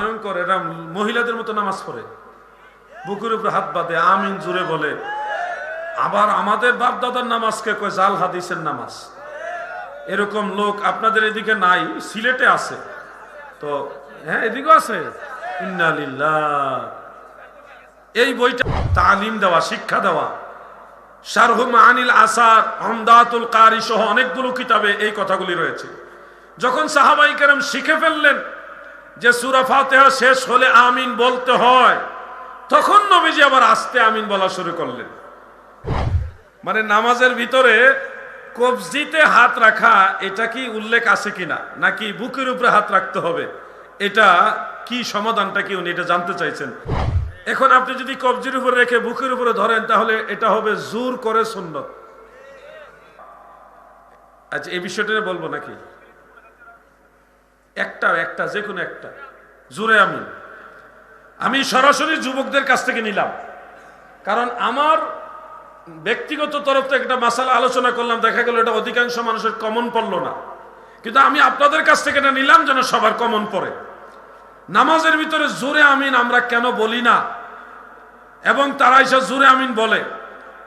ভয়ঙ্কর, এরা মহিলাদের মতো নামাজ পড়ে। বুকের উপরে হাত বাঁধে, আমিন জুড়ে বলে। আবার আমাদের বাপ দাদার নামাজকে কয়? জাল হাদিসের নামাজ। এরকম লোক আপনাদের এদিকে নাই, সিলেটে আছে। তো হ্যাঁ এদিকেও আছে। এই বইটা তালিম দেওয়া, শিক্ষা দেওয়া। শারহুম আনিল আসার, আমদাতুল কারি সহ অনেকগুলো কিতাবে এই কথাগুলি রয়েছে। যখন সাহাবাই কেরাম শিখে ফেললেন যে সুরা ফাতেহা শেষ হলে আমিন বলতে হয়, তখন নবীজি আবার আস্তে আমিন বলা শুরু করলেন। মানে নামাজের ভিতরে কবজিতে হাত রাখা, এটা কি উল্লেখ আছে কিনা? নাকি বুকের উপরে হাত রাখতে হবে? এটা কি সমাধানটা কি উনি এটা জানতে চাইছেন? এখন আপনি যদি কবজির উপরে রেখে বুকের উপরে ধরেন, তাহলে এটা হবে জোর করে সুন্নত। আচ্ছা এই বিষয়টা বলব নাকি? একটা একটা, যে কোনো একটা। জোরে আমি আমি সরাসরি যুবকদের কাছ থেকে নিলাম। কারণ আমার ব্যক্তিগত তরফ থেকে একটা মাসালা আলোচনা করলাম, দেখা গেল এটা অধিকাংশ মানুষের কমন পড়ল না। কিন্তু আমি আপনাদের কাছ থেকে এটা নিলাম যেন সবার কমন পড়ে। নামাজের ভিতরে জোরে আমিন আমরা কেন বলি না? এবং তারা এসে জোরে আমিন বলে।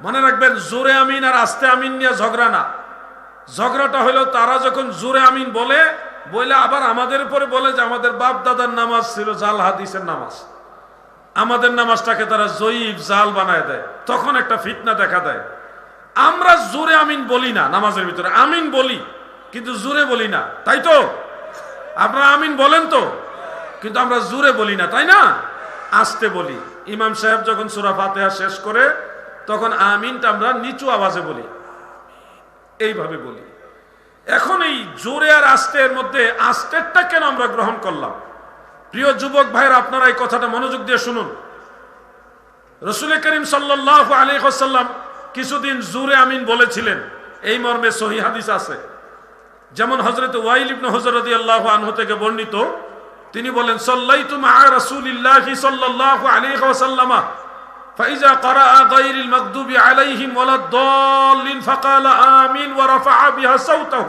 মনে রাখবেন, জোরে আমিন আর আস্তে আমিন নিয়ে ঝগড়া না। ঝগড়াটা হলো তারা যখন জোরে আমিন বলে বলে আবার আমাদের উপরে বলে যে আমাদের বাপ দাদার নামাজ ছিল জাল হাদিসের নামাজ। আমাদের নামাজটাকে তারা জয়ীব জাল বানায় দেয়। তখন একটা ফিতনা দেখা দেয়। আমরা জোরে আমিন বলি না নামাজের ভিতরে। আমিন বলি, কিন্তু জোরে বলি না। তাই তো? আপনারা আমিন বলেন তো? কিন্তু আমরা জোরে বলি না, তাই না? আসতে বলি। ইমাম সাহেব যখন সুরা ফাতেহা শেষ করে, তখন আমিনটা আমরা নিচু আওয়াজে বলি। এইভাবে বলি। এখন এই জোরে আর আস্তের মধ্যে আস্তেরটা কেন আমরা গ্রহণ করলাম? প্রিয় যুবক ভাইয়ের, আপনারা এই কথাটা মনোযোগ দিয়ে শুনুন। রসুল করিম সাল্লাহ আলী হাসাল্লাম কিছুদিন জুরে আমিন বলেছিলেন। এই মর্মে সহি হাদিস আছে। যেমন হজরত ওয়াইল ইবনে হজরত আল্লাহ আনহু থেকে বর্ণিত, তিনি বলেন, সাল্লাইতু মা রাসূলিল্লাহি সাল্লাল্লাহু আলাইহি ওয়াসাল্লাম فإذا قرأ غير المغضوب عليهم ولا الضالين فقال آمين ورفع بها صوته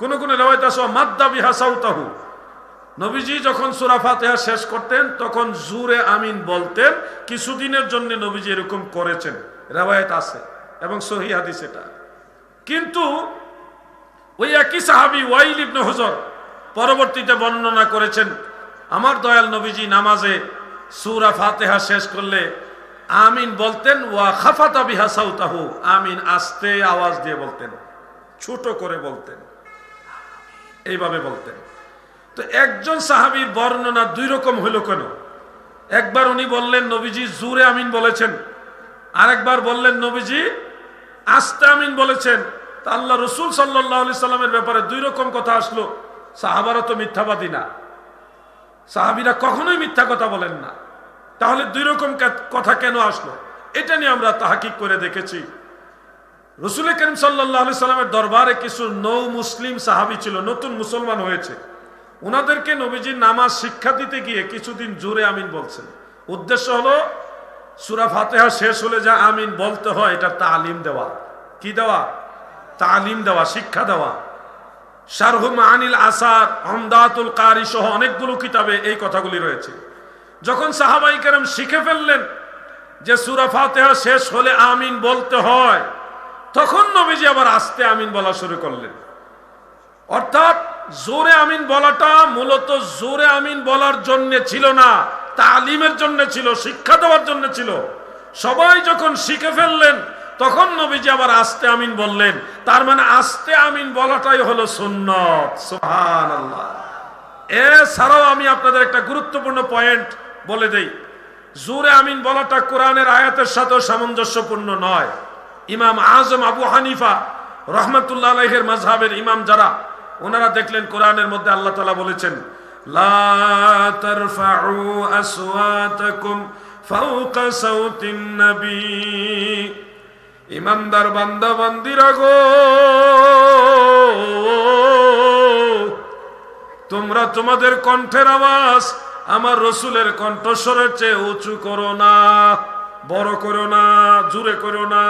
কোন কোন রিওয়ায়াত আছে মাদ্দা বিহা সাউতাহু নবীজি যখন সূরা ফাতিহা শেষ করতেন তখন জুরে আমিন বলতেন কিছুদিনের জন্য নবীজি এরকম করেছেন রেওয়ায়ত আছে এবং সহি হাদিস এটা কিন্তু ওই একই সাহাবি ওয়াইল ইবনে হুজর পরবর্তীতে বর্ণনা করেছেন আমার দয়াল নবীজি নামাজে সূরা ফাতিহা শেষ করলে আমিন বলতেন, ওয়া খাফাতা বিহা সাউতাহু। আমিন আস্তে আওয়াজ দিয়ে বলতেন, ছোট করে বলতেন। এইভাবে বলতেন। তো একজন সাহাবীর বর্ণনা দুই রকম হইল কেন? একবার উনি বললেন, নবীজি জুরে আমিন বলেছেন। আরেকবার বললেন, নবীজি আস্তে আমিন বলেছেন। তা আল্লাহ রসুল সাল্লাহ সাল্লামের ব্যাপারে দুই রকম কথা আসলো। সাহাবারা তো মিথ্যাবাদী না। সাহাবিরা কখনোই মিথ্যা কথা বলেন না। তাহলে দুই রকম কথা কেন আসলো? এটা নিয়ে আমরা তাহাকিক করে দেখেছি। রসুল করিম সাল্লামের দরবারে কিছু নৌ মুসলিম সাহাবি ছিল, নতুন মুসলমান হয়েছে। ওনাদেরকে নবীজির নামাজ শিক্ষা দিতে গিয়ে কিছুদিন জোরে আমিন বলছেন। উদ্দেশ্য হলো, সুরা ফাতেহা শেষ হলে যা আমিন বলতে হয়, এটা তালিম দেওয়া। কি দেওয়া? তালিম দেওয়া, শিক্ষা দেওয়া। শারহুম আনিল আসার, আমদাতুল কারি সহ অনেকগুলো কিতাবে এই কথাগুলি রয়েছে। যখন সাহাবাই কেরাম শিখে ফেললেন যে সুরা ফাতেহা শেষ হলে আমিন বলতে হয়, তখন নবীজি আবার আস্তে আমিন বলা শুরু করলেন। অর্থাৎ জোরে আমিন বলাটা মূলত জোরে আমিন বলার জন্য ছিল না, তালিমের জন্য ছিল, শিক্ষা দেওয়ার জন্য ছিল। সবাই যখন শিখে ফেললেন, তখন নবীজি আবার আস্তে আমিন বললেন। তার মানে আস্তে আমিন বলাটাই হলো সুন্নত। সুবহানাল্লাহ। এছাড়াও আমি আপনাদের একটা গুরুত্বপূর্ণ পয়েন্ট বলে দেই, জোরে আমিন বলাটা কোরআনের আয়াতের সাথেও সামঞ্জস্যপূর্ণ নয়। ইমাম আজম আবু হানিফা রহমতুল্লাহ আলহের মাজহাবের ইমাম যারা, ওনারা দেখলেন কোরআনের মধ্যে আল্লাহ তালা বলেছেন ইমানদার বান্দা, বান্দিরা গো, তোমরা তোমাদের কণ্ঠের আওয়াজ আমার রসুলের কণ্ঠস্বরের চেয়ে উঁচু করো না, বড় করো না জুড়ে করো না।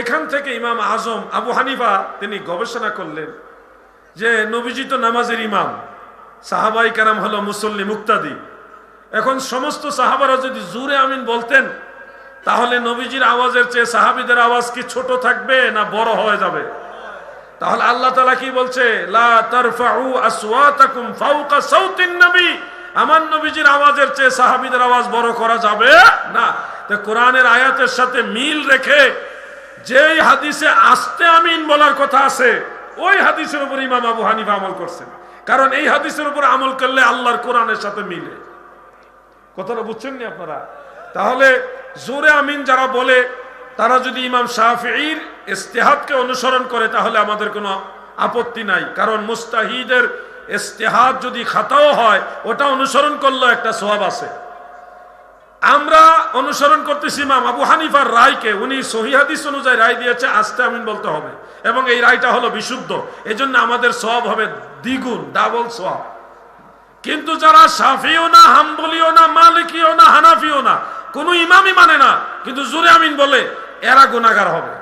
এখান থেকে ইমাম আজম আবু হানিফা তিনি গবেষণা করলেন যে নবীজি তো নামাজের ইমাম, সাহাবাই কারাম হলো মুসল্লি মুক্তাদি। এখন সমস্ত সাহাবারা যদি জুরে আমিন বলতেন, তাহলে নবীজির আওয়াজের চেয়ে সাহাবিদের আওয়াজ কি ছোট থাকবে না বড় হয়ে যাবে? তাহলে আল্লাহ তালা কি বলছে? আমার নবীজির আওয়াজের চেয়ে সাহাবিদের আওয়াজ বড় করা যাবে না। কোরআনের আয়াতের সাথে মিল রেখে যেই হাদিসে আস্তে আমিন বলার কথা আছে, ওই হাদিসের উপর ইমাম আবু হানিফা আমল করছেন। কারণ এই হাদিসের উপর আমল করলে আল্লাহর কোরআনের সাথে মিলে। কথাটা বুঝছেন নি আপনারা? তাহলে জোরে আমিন যারা বলে তারা যদি ইমাম শাহির ইস্তেহাদকে অনুসরণ করে, তাহলে আমাদের কোনো আপত্তি নাই। কারণ মুস্তাহিদের ইস্তেহাদ যদি খাতাও হয়, ওটা অনুসরণ করলেও একটা সোয়াব আছে। আমরা অনুসরণ করতেছি ইমাম আবু হানিফার রায়কে। উনি সহিহাদিস অনুযায়ী রায় দিয়েছে, আস্তে আমিন বলতে হবে। এবং এই রায়টা হলো বিশুদ্ধ। এজন্য আমাদের সব হবে দ্বিগুণ, ডাবল সব কিন্তু যারা সাফিও না, হাম্বলিও না, মালিকিও না, হানাফিও না, কোনো ইমামই মানে না। কিন্তু জুরে আমিন বলে এরা গুনাগার হবে।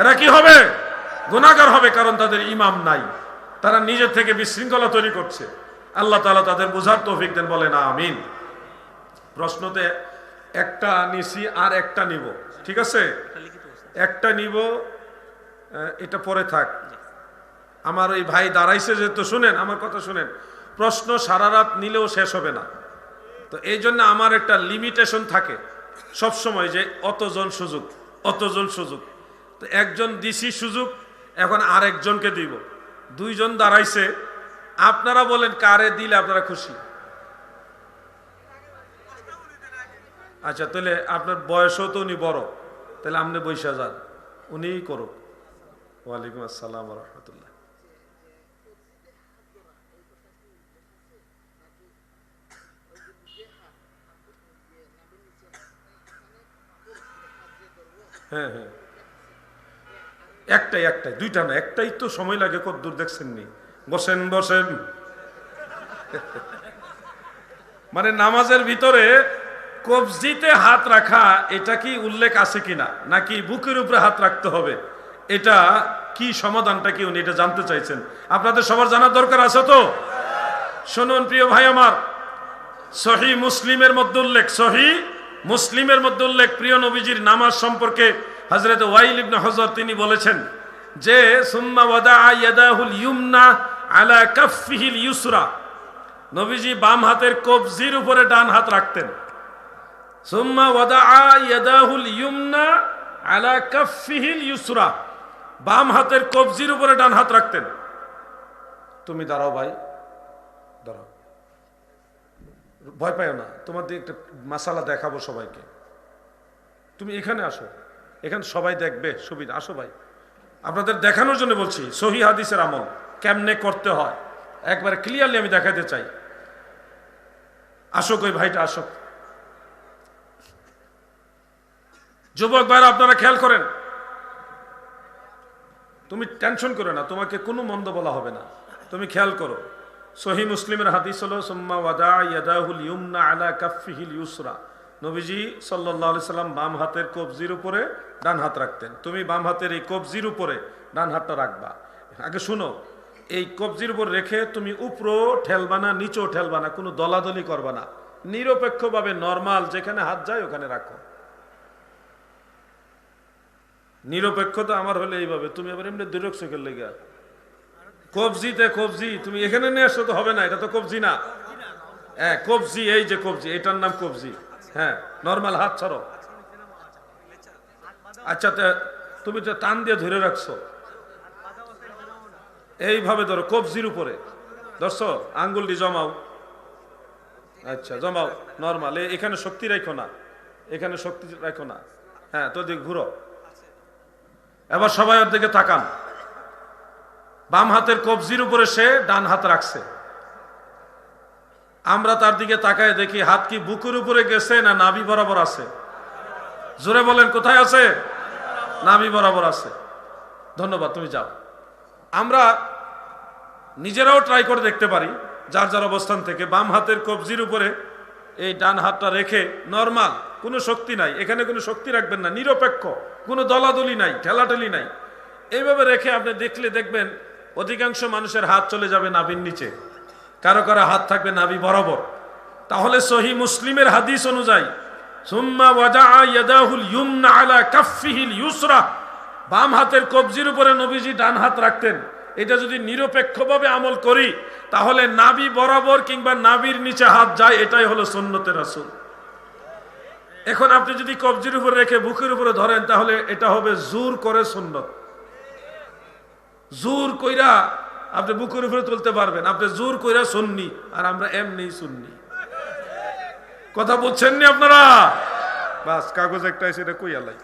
এরা কি হবে? গুনাগার হবে কারণ তাদের ইমাম নাই। তারা নিজের থেকে বিশৃঙ্খলা তৈরি করছে। আল্লাহ তালা তাদের বোঝার তৌফিক দেন বলে না আমিন। প্রশ্নতে একটা নিছি আর একটা নিব, ঠিক আছে? একটা নিব এটা পরে থাক। আমার ওই ভাই দাঁড়াইছে যে তো শুনেন, আমার কথা শুনেন। প্রশ্ন সারা রাত নিলেও শেষ হবে না। তো এই জন্য আমার একটা লিমিটেশন থাকে। সব সময় যে অতজন সুযোগ অতজন সুযোগ। তো একজন দিছি সুযোগ, এখন আরেকজনকে দিব। দুইজন দাঁড়াইছে, আপনারা বলেন কারে দিলে আপনারা খুশি? আচ্ছা তাহলে আপনার বয়সও তো উনি বড়, তাহলে আপনি বৈশা যান, উনিই করুক। ওয়ালাইকুম আসসালাম রহমতুল্লাহ। হ্যাঁ হ্যাঁ। একটাই একটাই, দুইটা না, একটাই তো সময় লাগে কত দূর দেখছেন নি বসেন বসেন। মানে নামাজের ভিতরে কবজিতে হাত রাখা, এটা কি উল্লেখ আছে কিনা? নাকি বুকের উপরে হাত রাখতে হবে? এটা কি সমাধানটা কি উনি এটা জানতে চাইছেন? আপনাদের সবার জানার দরকার আছে তো? শুনুন প্রিয় ভাই আমার, সহি মুসলিমের মধ্যে উল্লেখ, সহি মুসলিমের মধ্যে উল্লেখ প্রিয় নবীজির নামাজ সম্পর্কে হজরত ওয়াইল ইবনে হজর তিনি বলেছেন যে, সুম্মা ওয়াদা ইয়াদাহুল ইউমনা আলা কাফিহিল ইউসরা। নবীজি বাম হাতের কবজির উপরে ডান হাত রাখতেন। সুম্মা ওয়াদা ইয়াদাহুল ইউমনা আলা কাফিহিল ইউসরা। বাম হাতের কবজির উপরে ডান হাত রাখতেন। তুমি দাঁড়াও ভাই, দাঁড়াও। ভয় পায় না, তোমাদের একটা মাসালা দেখাবো সবাইকে। তুমি এখানে আসো, এখানে সবাই দেখবে, সুবিধা, আসো ভাই। আপনাদের দেখানোর জন্য বলছি, সহি হাদিসের আমল, কেমনে করতে হয়? একবারে ক্লিয়ারলি আমি দেখাতে চাই। আসো ওই ভাইটা, আসো। যুবক ভাইরা, আপনারা খেয়াল করেন। তুমি টেনশন করো না, তোমাকে কোনো মন্দ বলা হবে না। তুমি খেয়াল করো। সহি মুসলিমের হাদিস হলো, সুম্মা ওয়াদা ইয়াদাহুল ইউমনা আলা কাফিহিল ইউসরা নবীজি আলাইহি সাল্লাম বাম হাতের কবজির উপরে ডান হাত রাখতেন। তুমি বাম হাতের এই কবজির উপরে ডান হাতটা রাখবা। আগে শুনো, এই কবজির উপর রেখে তুমি উপরও ঠেলবা না, নিচেও ঠেলবা না, কোনো দলাদলি করবা না। নিরপেক্ষভাবে নর্মাল, যেখানে হাত যায় ওখানে রাখো। নিরপেক্ষতা আমার হলে এইভাবে, তুমি আবার এমনি দুরক চোখের লেগে। কবজিতে কবজি, তুমি এখানে নিয়ে আসলে তো হবে না, এটা তো কবজি না। হ্যাঁ কবজি, এই যে কবজি, এটার নাম কবজি। হ্যাঁ নর্মাল হাত ছাড়ো। আচ্ছা তুমি তো টান দিয়ে ধরে রাখছো, এইভাবে ধরো, কবজির উপরে। ধরছো? আঙ্গুলটি জমাও। আচ্ছা জমাও নর্মাল এখানে শক্তি রাখো না। এখানে শক্তি রাখো না। হ্যাঁ তো দিক ঘুরো। এবার সবাই ওর দিকে তাকান। বাম হাতের কবজির উপরে সে ডান হাত রাখছে। আমরা তার দিকে তাকায় দেখি হাত কি বুকের উপরে গেছে না নাভি বরাবর আছে? জোরে বলেন, কোথায় আছে? নাভি বরাবর আছে। ধন্যবাদ, তুমি যাও। আমরা নিজেরাও ট্রাই করে দেখতে পারি যার যার অবস্থান থেকে। বাম হাতের কবজির উপরে এই ডান হাতটা রেখে নর্মাল কোনো শক্তি নাই। এখানে কোনো শক্তি রাখবেন না, নিরপেক্ষ, কোনো দলাদলি নাই ঠেলাঠেলি নাই। এইভাবে রেখে আপনি দেখলে দেখবেন অধিকাংশ মানুষের হাত চলে যাবে নাভির নিচে। কারও কারও হাত থাকবে নাবি বরাবর। তাহলে সহি মুসলিমের হাদিস অনুযায়ী, সুম্মা ইয়াদাহুল ইউমনা আলা কাফফিহিল ইউসরা। বাম হাতের কবজির উপরে নবীজি ডান হাত রাখতেন। এটা যদি নিরপেক্ষভাবে আমল করি, তাহলে নাবি বরাবর কিংবা নাবির নিচে হাত যায়, এটাই হলো সুন্নতে রাসূল। এখন আপনি যদি কবজির উপরে রেখে বুকের উপরে ধরেন, তাহলে এটা হবে জোর করে সুন্নত। জোর কইরা আপনি বুকের উপরে তুলতে পারবেন। আপনি জোর কইরা শুননি আর আমরা এমনি শুননি কথা বলছেন নি আপনারা? বাস, কাগজ একটা এসে এটা কইয়া লাই